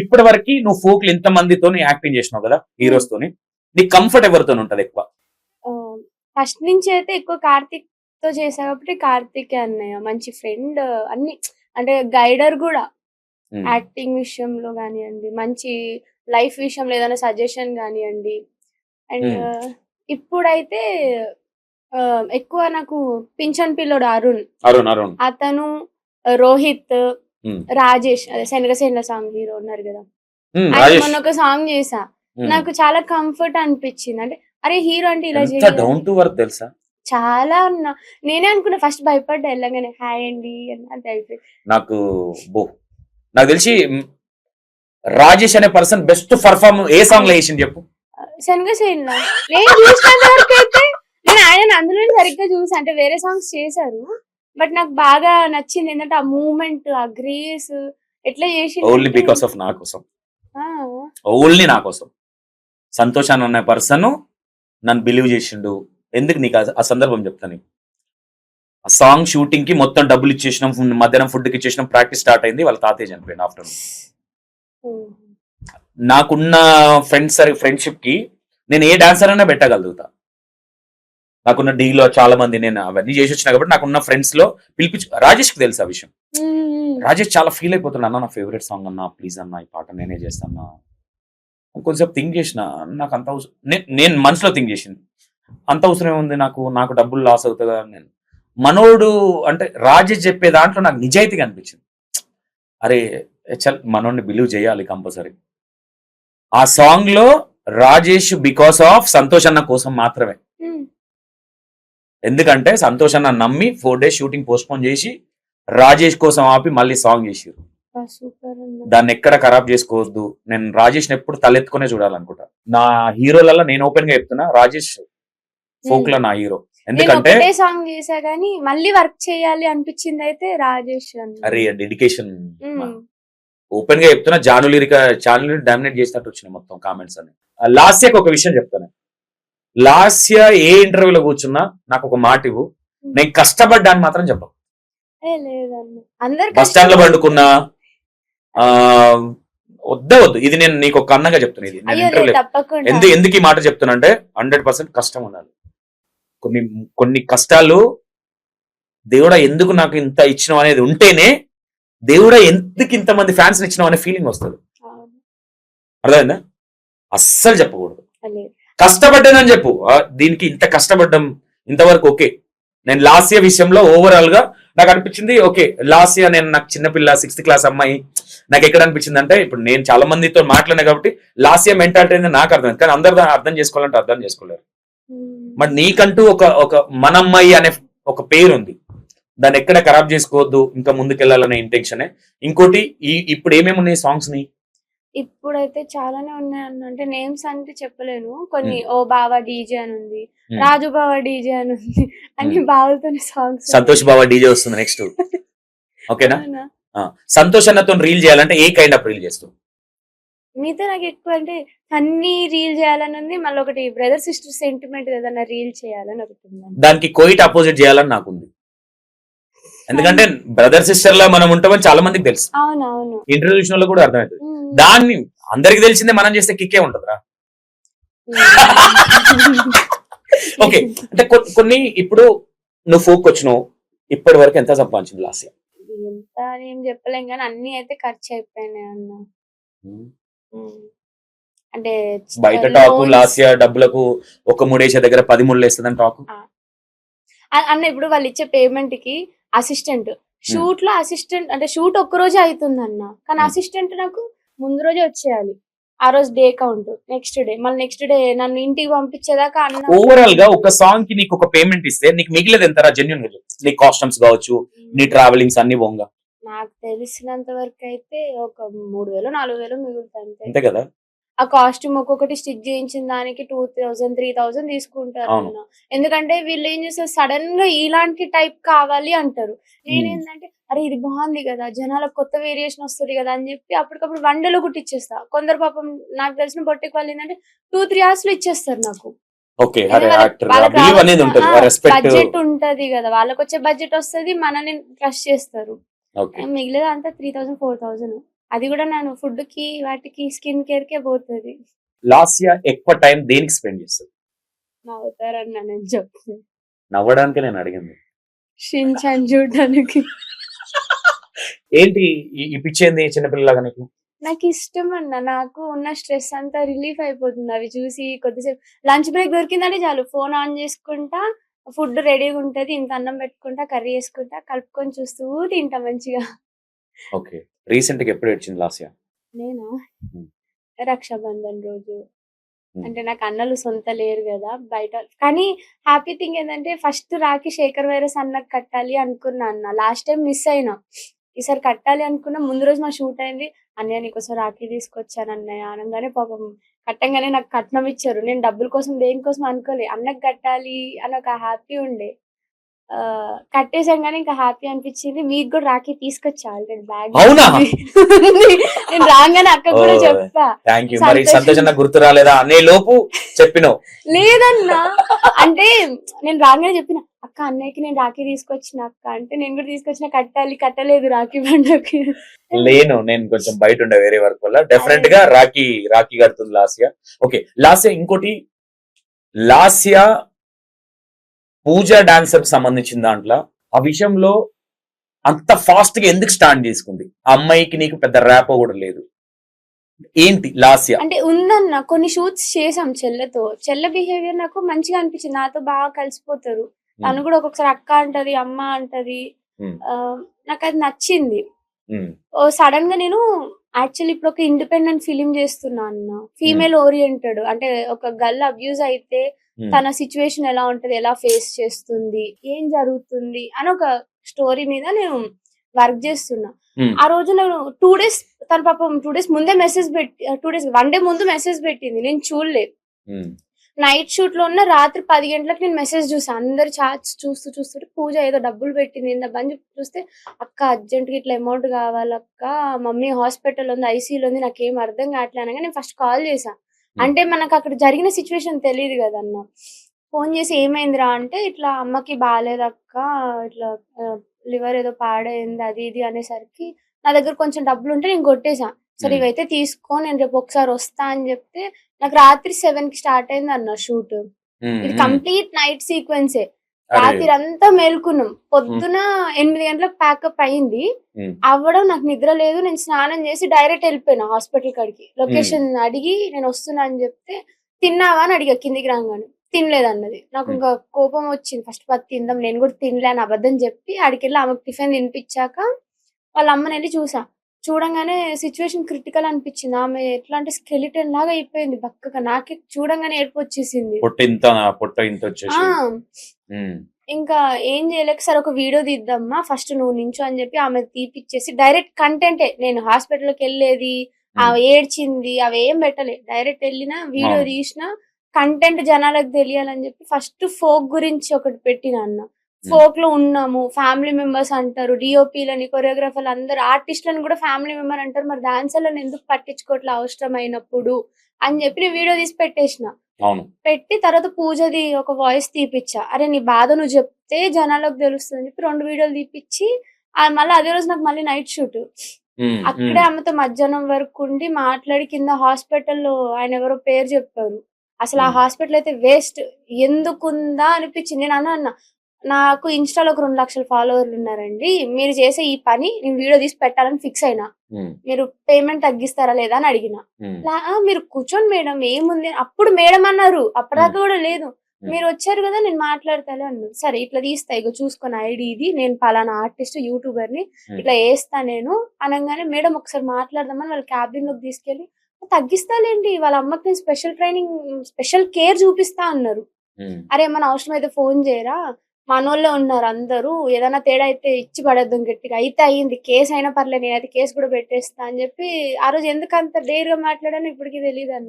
ఇప్పటి వరకు నువ్వు ఫోక్లు ఇంత మందితో యాక్టింగ్ చేసినావు కదా హీరోస్ తోని నీకు కంఫర్ట్ ఎవరితో ఉంటది ఎక్కువ ఫస్ట్ నుంచి అయితే ఎక్కువ కార్తిక్తో చేసా కాబట్టి కార్తిక్ అన్నయ్య మంచి ఫ్రెండ్ అన్ని అంటే గైడర్ కూడా. యాక్టింగ్ విషయంలో కానివ్వండి మంచి లైఫ్ విషయంలో ఏదైనా సజెషన్ కానివ్వండి అండ్. ఇప్పుడైతే ఎక్కువ నాకు పింఛన్ పిల్లోడు అరుణ్ అరుణ్ అరుణ్ అతను రోహిత్. రాజేష్ అదే శనగసేన సాంగ్ హీరో ఉన్నారు కదా. ఆయన మొన్న ఒక సాంగ్ చేసా. నాకు చాలా కంఫర్ట్ అనిపించింది. అంటే అరే హీరో అంటే ఇలా చేయాలి డౌన్ టు వర్క్ తెలుసా? చాలా ఉన్నా. నేనే అనుకున్నా ఫస్ట్ భయపడ్డా వెళ్ళగానే హాయ్ అండి అయిపోయింది. నాకు బో నాకు తెలిసి రాజేష్ అనే పర్సన్ బెస్ట్ పర్ఫార్మ్ ఏ సాంగ్లో వేసింది చెప్పు? శనగసేన నేను చూసినంత వరకు అయితే నేను ఆయన అందులో సరిగ్గా చూసా. అంటే వేరే సాంగ్స్ చేశారు. బట్ నాకు బాగా నచ్చింది ఏంటంటే ఆ మూమెంట్ ఆ గ్రేస్ ఎట్లా చేసి ఓన్లీ బికాస్ ఆఫ్ నా కోసం. ఓన్లీ నా కోసం. సంతోష్ అని అనే పర్సన్ నన్ను బిలీవ్ చేసిండు. ఎందుకు నీకు ఆ- సందర్భం చెప్తాను ఆ సాంగ్ షూటింగ్కి మొత్తం డబ్బులు ఇచ్చేసినాం మధ్యాహ్నం ఫుడ్కి ఇచ్చేసినాం ప్రాక్టీస్ స్టార్ట్ అయింది వాళ్ళ తాతయ్య చనిపోయింది ఆఫ్టర్నూన్ నాకున్న ఫ్రెండ్స్ ఫ్రెండ్షిప్కి నేను ఏ డాన్సర్ అయినా పెట్టగలుగుతా. నాకున్న డీలో చాలా మంది నేను అవన్నీ చేసి వచ్చినా కాబట్టి నాకున్న ఫ్రెండ్స్లో పిలిపించు రాజేష్కి తెలుసు ఆ విషయం. రాజేష్ చాలా ఫీల్ అయిపోతున్నా అన్న నా ఫేవరెట్ సాంగ్ అన్న ప్లీజ్ అన్న ఈ పాట నేనే చేస్తాను కొంచెంసేపు థింక్ చేసిన నాకు అంత అవసరం నేను మనసులో థింక్ చేసింది. అంత అవసరం ఏముంది నాకు? నాకు డబ్బులు లాస్ అవుతుందా నేను. మనోడు అంటే రాజేష్ చెప్పే దాంట్లో నాకు నిజాయితీగా అనిపించింది. అరే చల్ మనోడిని బిలీవ్ చేయాలి కంపల్సరీ. ఆ సాంగ్లో రాజేష్ బికాస్ ఆఫ్ సంతోష్ అన్న కోసం మాత్రమే. ఎందుకంటే సంతోష్ అన్న నమ్మి four days shooting postpone చేసి రాజేష్ కోసం ఆపి మళ్ళీ సాంగ్ చేసిరు దాన్ని ఎక్కడ ఖరాబ్ చేసుకోవద్దు. నేను రాజేష్ ఎప్పుడు తలెత్తుకునే చూడాలనుకుంటా. నా హీరోలలో నేను ఓపెన్గా చెప్తున్నా రాజేష్ ఫోక్లో నా హీరో. ఎందుకంటే సాంగ్ చేసా గానీ మళ్ళీ వర్క్ చేయాలి అనిపించింది అయితే రాజేష్. అరే డెడికేషన్. ఓపెన్గా చెప్తున్నా జాను లిరిక ఛానల్ డామినేట్ చేసినట్టు వచ్చినాయి మొత్తం కామెంట్స్ అని లాస్యకి ఒక విషయం చెప్తాను. లాస్య ఏ ఇంటర్వ్యూలో కూర్చున్నా నాకు ఒక మాట ఇవ్వు. నేను కష్టపడ్డాను మాత్రం చెప్పు ఏ లేదన్న. అందరు బస్ స్టాండ్లో పండుకున్నా వద్దే వద్దు. ఇది నేను నీకు ఒక అన్నగా చెప్తున్నా. ఇది ఎందుకు ఎందుకు ఈ మాట చెప్తున్నా అంటే హండ్రెడ్ పర్సెంట్ కష్టం ఉండాలి. కొన్ని కొన్ని కష్టాలు దేవుడా ఎందుకు నాకు ఇంత ఇచ్చినావు అనేది ఉంటేనే దేవుడా ఎందుకు ఇంతమంది ఫ్యాన్స్ ఇచ్చినావు అనే ఫీలింగ్ వస్తుంది. అర్థమైందా? అస్సలు చెప్పకూడదు. కష్టపడ్డానని చెప్పు. దీనికి ఇంత కష్టపడ్డం ఇంతవరకు ఓకే. నేను లాస్ట్ ఇయర్ విషయంలో ఓవరాల్గా నాకు అనిపించింది ఓకే. లాస్ట్ ఇయర్ నేను నాకు చిన్నపిల్ల సిక్స్త్ క్లాస్ అమ్మాయి నాకు ఎక్కడ అనిపించింది అంటే ఇప్పుడు నేను చాలా మందితో మాట్లాడినా కాబట్టి లాస్ట్ ఇయర్ మెంటాలిటీ అనేది నాకు అర్థం కానీ అందరు అర్థం చేసుకోవాలంటే అర్థం చేసుకోలేరు. ఉమ్. మరి నీకంటూ ఒక ఒక మనమ్మాయి అనే ఒక పేరు ఉంది దాన్ని ఎక్కడ ఖరాబ్ చేసుకోవద్దు ఇంకా ముందుకెళ్ళాలనే ఇంటెన్షనే ఇంకోటి ఈ ఇప్పుడు ఏమేమి ఉన్నాయి సాంగ్స్ని? ఇప్పుడైతే చాలానే ఉన్నాయి అన్న. అంటే నేమ్స్ అంటే చెప్పలేను. కొన్ని ఓ బావా డీజే అని ఉంది. రాజు బావా డీజే అని ఉంది అన్ని. బావలతోనే సాంగ్స్ సంతోష్ బాబా డీజే వస్తుంది నెక్స్ట్ ఓకేనా? సంతోష్ అన్నతో రీల్ చేయాలంటే ఏ కైండ్ ఆఫ్ రీల్ చేస్తావు? మీతో నాకు ఎక్కువ అంటే అన్ని రీల్ చేయాలని ఉంది మళ్ళీ ఒకటి బ్రదర్ సిస్టర్ సెంటిమెంట్ ఏదైనా రీల్ చేయాలని ఒకటి ఉంది దానికి కోయిట్ అపోజిట్ చేయాలని నాకుంది ఎందుకంటే బ్రదర్ సిస్టర్ లా మనం ఉంటామని చాలా మందికి తెలుసు ఇంటర్వ్యూ చూసిన వాళ్ళకి కూడా అర్థమవుతుంది. దాన్ని అందరికి తెలిసిందే మనం చేస్తే కిక్కే ఉంటుందిరా. ఓకే అంటే కొన్ని ఇప్పుడు నువ్వు ఫోక్ వచ్చినావు ఇప్పటి వరకు ఎంత సంపాదించింది లాస్ట్ ఎంత అని ఏం చెప్పలేం కానీ అన్ని అయితే ఖర్చు అయిపోయినాయి అన్న. అంటే బయట టాకు లాస్ట్ ఇయర్ డబ్బులకు ఒక మూడేసే దగ్గర పది మూడు వేస్తుందని టాకు? అన్న ఇప్పుడు వాళ్ళు ఇచ్చే పేమెంట్కి అసిస్టెంట్ షూట్లో అసిస్టెంట్ అంటే షూట్ ఒక్క రోజే అవుతుంది అన్న కానీ. అసిస్టెంట్ నాకు ముందు రోజే వచ్చేయాలి. ఆ రోజు డే కౌంట్ నెక్స్ట్ డే. మళ్ళీ నెక్స్ట్ డే నన్ను ఇంటికి పంపించేదాకా అన్న ఓవరాల్గా ఒక సాంగ్కి నీకు ఒక పేమెంట్ ఇస్తే నీకు మిగిలేదు ఎంతరా జెన్యున్గా. నీ కాస్ట్యూమ్స్ కావచ్చు నీ ట్రావెలింగ్స్ అన్ని బొంగ నాకు తెలిసినంత వరకు అయితే ఒక మూడు వేలు నాలుగు వేలు మిగులుతాయి అంతే కదా? ఆ కాస్ట్యూమ్ ఒక్కొక్కటి స్టిచ్ చేయించిన దానికి టూ థౌసండ్ త్రీ థౌసండ్ తీసుకుంటారు. అన్న. ఎందుకంటే వీళ్ళు ఏం చేస్తారు? సడన్గా ఇలాంటి టైప్ కావాలి అంటారు. నేనేంటంటే అరే ఇది బాగుంది కదా జనాలకు కొత్త వేరియేషన్ వస్తుంది కదా అని చెప్పి అప్పటికప్పుడు వన్ డేలో కుట్టిచ్చేస్తా. కొందరు పాపం నాకు తెలిసిన బొట్టెకి వాళ్ళు ఏంటంటే టూ త్రీ అవర్స్లో ఇచ్చేస్తారు నాకు. బడ్జెట్ ఉంటది కదా వాళ్ళకి వచ్చే బడ్జెట్ వస్తది మనని ట్రస్ట్ చేస్తారు. మిగిలేదు అంతా త్రీ థౌసండ్ ఫోర్ థౌసండ్. అది కూడా నేను ఫుడ్కి వాటికి స్కిన్ కేర్ కే పోతుంది లాస్యా ఎక్కువ టైం దేనికి స్పెండ్ చేస్తుంది నవ్వుతారని నేను చెప్తాను నవ్వడానికి నేను అడిగింది. షించాన్ చూడడానికి. ఏంటి ఈ- ఈ పిచ్చేంది చిన్నపిల్లలాగా నీకు? నాకు ఇష్టం అన్న. నాకు ఉన్న స్ట్రెస్ అంతా రిలీఫ్ అయిపోతుంది. అవి చూసి కొద్దిసేపు లంచ్ బ్రేక్ దొరికిందంటే చాలు. ఫోన్ ఆన్ చేసుకుంటా ఫుడ్ రెడీగా ఉంటది. ఇంత అన్నం పెట్టుకుంటా కర్రీ వేసుకుంటా కలుపుకొని చూస్తూ తింటా మంచిగా. ఓకే. రీసెంట్గా ఎప్పుడు వచ్చింది లాస్యా? నేనా Hmm. రక్షాబంధన్ రోజు. అంటే నాకు అన్నలు సొంత లేరు కదా బయట. కానీ హ్యాపీ థింగ్ ఏంటంటే ఫస్ట్ రాకి శేఖర్ వైరస్ అన్నకు కట్టాలి అనుకున్నా అన్న. లాస్ట్ టైం మిస్ అయినా. ఈసారి కట్టాలి అనుకున్నా. ముందు రోజు మా షూట్ అయింది. అన్నయ్య నీకోసం రాఖీ తీసుకొచ్చాను అన్నయ్య. అనగానే పాపం కట్టంగానే నాకు కట్నం ఇచ్చారు. నేను డబ్బుల కోసం దేనికోసం అనుకోలే. అన్నకు కట్టాలి అని ఒక హ్యాపీ ఉండే. ఆ, కట్టేసాం కానీ ఇంకా హ్యాపీ అనిపించింది. మీకు కూడా రాఖీ తీసుకొచ్చా ఆల్రెడీ బ్యాగ్? అవునా? నేను రాగానే అక్క కూడా ఓ. చెప్పా. థ్యాంక్ యూ మరి సంతోషం. గుర్తు రాలేదా? అనే లోపు చెప్పినావు. లేదన్నా. అంటే నేను రాగానే చెప్పిన అక్క అన్నయ్యకి నేను రాఖీ తీసుకొచ్చిన అక్క. అంటే నేను కూడా తీసుకొచ్చిన కట్టాలి కట్టలేదు రాఖీ పండుగకి లేను నేను కొంచెం బయట ఉండే వేరే వర్క్ వల్ల. డెఫినెట్గా రాఖీ రాఖీ కడుతుంది లాస్యా ఓకే లాస్యా ఇంకోటి లాస్యా పూజా డాన్సర్కి సంబంధించిన దాంట్లో ఆ విషయంలో అంత ఫాస్ట్గా ఎందుకు స్టాండ్ చేసుకుంది? ఆ అమ్మాయికి నీకు పెద్ద ర్యాపో కూడా లేదు. ఏంటి లాస్యా? అంటే ఉందన్న కొన్ని షూట్స్ చేసాం చెల్లెతో. చెల్లె బిహేవియర్ నాకు మంచిగా అనిపించింది. నాతో బాగా కలిసిపోతారు. తను కూడా ఒక్కొక్కసారి అక్క అంటది అమ్మ అంటది. Hmm. నాకు అది నచ్చింది. సడన్గా నేను యాక్చువల్లీ ఇప్పుడు ఒక ఇండిపెండెంట్ ఫిలిం చేస్తున్నా అన్న. ఫీమేల్ ఓరియంటెడ్ అంటే ఒక గర్ల్ అబ్యూజ్ అయితే తన సిచ్యువేషన్ ఎలా ఉంటది ఎలా ఫేస్ చేస్తుంది ఏం జరుగుతుంది అని ఒక స్టోరీ మీద నేను వర్క్ చేస్తున్నా. ఆ రోజు నేను టూ డేస్ తన పాపం టూ డేస్ ముందే మెసేజ్ పెట్టి టూ డేస్ వన్ డే ముందు మెసేజ్ పెట్టింది నేను చూడలే. నైట్ షూట్లో ఉన్న రాత్రి పది గంటలకు నేను మెసేజ్ చూసాను అందరు చాట్స్ చూస్తూ చూస్తుంటే పూజ ఏదో డబ్బులు పెట్టింది ఇంత బండి చూస్తే అక్క అర్జెంట్గా ఇట్లా అమౌంట్ కావాలక్క మమ్మీ హాస్పిటల్ ఉంది ఐసీలో ఉంది నాకేం అర్థం కావట్లే అనగా నేను ఫస్ట్ కాల్ చేసా. అంటే మనకు అక్కడ జరిగిన సిచ్యువేషన్ తెలియదు కదా అన్న ఫోన్ చేసి ఏమైందిరా అంటే ఇట్లా అమ్మకి బాగాలేదక్క ఇట్లా లివర్ ఏదో పాడైంది అది ఇది అనేసరికి నా దగ్గర కొంచెం డబ్బులు ఉంటే నేను కొట్టేసా. సరే Hmm. ఇవైతే తీసుకో నేను రేపు ఒకసారి వస్తా అని చెప్తే నాకు రాత్రి సెవెన్కి స్టార్ట్ అయింది అన్న షూట్ ఇది. కంప్లీట్ నైట్ సీక్వెన్సే రాత్రి అంతా మేల్కున్నాం. పొద్దున ఎనిమిది గంటలకు ప్యాకప్ అయింది. అవ్వడం నాకు నిద్ర లేదు. నేను స్నానం చేసి డైరెక్ట్ వెళ్ళిపోయినా హాస్పిటల్ కాడికి. లొకేషన్ అడిగి నేను వస్తున్నా అని చెప్తే తిన్నావా? అని అడిగా కిందికి రాగానే. తినలేదు అన్నది. నాకు. ఇంకా కోపం వచ్చింది. ఫస్ట్ పది తిందాం నేను కూడా తినలే అని అబద్ధం చెప్పి ఆడికెళ్ళి ఆమెకు టిఫిన్ తినిపించాక వాళ్ళ అమ్మని వెళ్ళి చూసా. చూడంగానే సిచ్యువేషన్ క్రిటికల్ అనిపించింది. ఆమె ఎట్లా అంటే స్కెలిటన్ లాగా అయిపోయింది బక్కగా నాకే చూడంగానే ఏడుపు వచ్చేసింది. పొట్ట ఇంత పొట్ట ఇంత వచ్చేసి ఆ. ఉమ్, ఇంకా ఏం చేయలేక సరే ఒక వీడియో తీద్దామా? ఫస్ట్ నువ్వు నించో అని చెప్పి ఆమె తీపిచ్చేసి డైరెక్ట్ కంటెంటే నేను హాస్పిటల్కి వెళ్ళేది ఆమె ఏడ్చింది అవి ఏం పెట్టలే. డైరెక్ట్ వెళ్ళిన వీడియో. తీసిన కంటెంట్ జనాలకు తెలియాలని చెప్పి ఫస్ట్ ఫోక్ గురించి ఒకటి పెట్టిన అన్న ఫోక్లో ఉన్నాము ఫ్యామిలీ మెంబర్స్ అంటారు డిఓపీలని కొరియోగ్రాఫర్లు అందరు ఆర్టిస్టులను కూడా ఫ్యామిలీ మెంబర్ అంటారు. మరి డాన్సర్లను ఎందుకు పట్టించుకోవట్లే అవసరమైనప్పుడు అని చెప్పి నేను వీడియో తీసి పెట్టేసిన. పెట్టి తర్వాత పూజది ఒక వాయిస్ తీపిచ్చా. అరే నీ బాధ నువ్వు చెప్తే జనాలకు తెలుస్తుంది అని చెప్పి రెండు వీడియోలు తీపిచ్చి మళ్ళీ అదే రోజు నాకు మళ్ళీ నైట్ షూట్ ఉమ్, అక్కడే ఉమ్, ఆమెతో మధ్యాహ్నం వరకు ఉండి మాట్లాడి కింద హాస్పిటల్లో ఆయన ఎవరో పేరు చెప్పారు. అసలు ఆ Hmm. హాస్పిటల్ అయితే వేస్ట్ ఎందుకుందా అనిపించింది. నేను అన్నా అన్న నాకు ఇన్స్టాలో ఒక రెండు లక్షల ఫాలోవర్లు ఉన్నారండి. మీరు చేసే ఈ పని నేను వీడియో తీసి పెట్టాలని ఫిక్స్ అయినా. మీరు పేమెంట్ తగ్గిస్తారా లేదా అని అడిగిన. మీరు కూర్చోండి మేడం ఏముంది? అప్పుడు మేడం అన్నారు. అప్పటిదాకా కూడా లేదు. మీరు వచ్చారు కదా నేను మాట్లాడతాను అన్నారు. సరే ఇట్లా తీస్తా ఇగో చూసుకొని ఐడి ఇది నేను పలానా ఆర్టిస్ట్ యూట్యూబర్ని. ఇట్లా వేస్తా నేను అనగానే మేడం ఒకసారి మాట్లాడదామని వాళ్ళ క్యాబిన్లోకి తీసుకెళ్ళి తగ్గిస్తాలేండి వాళ్ళ అమ్మకి నేను స్పెషల్ ట్రైనింగ్ స్పెషల్ కేర్ చూపిస్తా అన్నారు. అరే మన అవసరం అయితే ఫోన్ చేయరా? మనోళ్ళే ఉన్నారు అందరూ. ఏదైనా తేడా అయితే ఇచ్చి పడద్దు గట్టిగా. అయితే అయ్యింది. కేసు అయినా పర్లేదు. నేనైతే కేసు కూడా పెట్టేస్తా అని చెప్పి ఆ రోజు ఎందుకు అంత డేర్ మాట్లాడాను ఇప్పటికి తెలియదు అన్న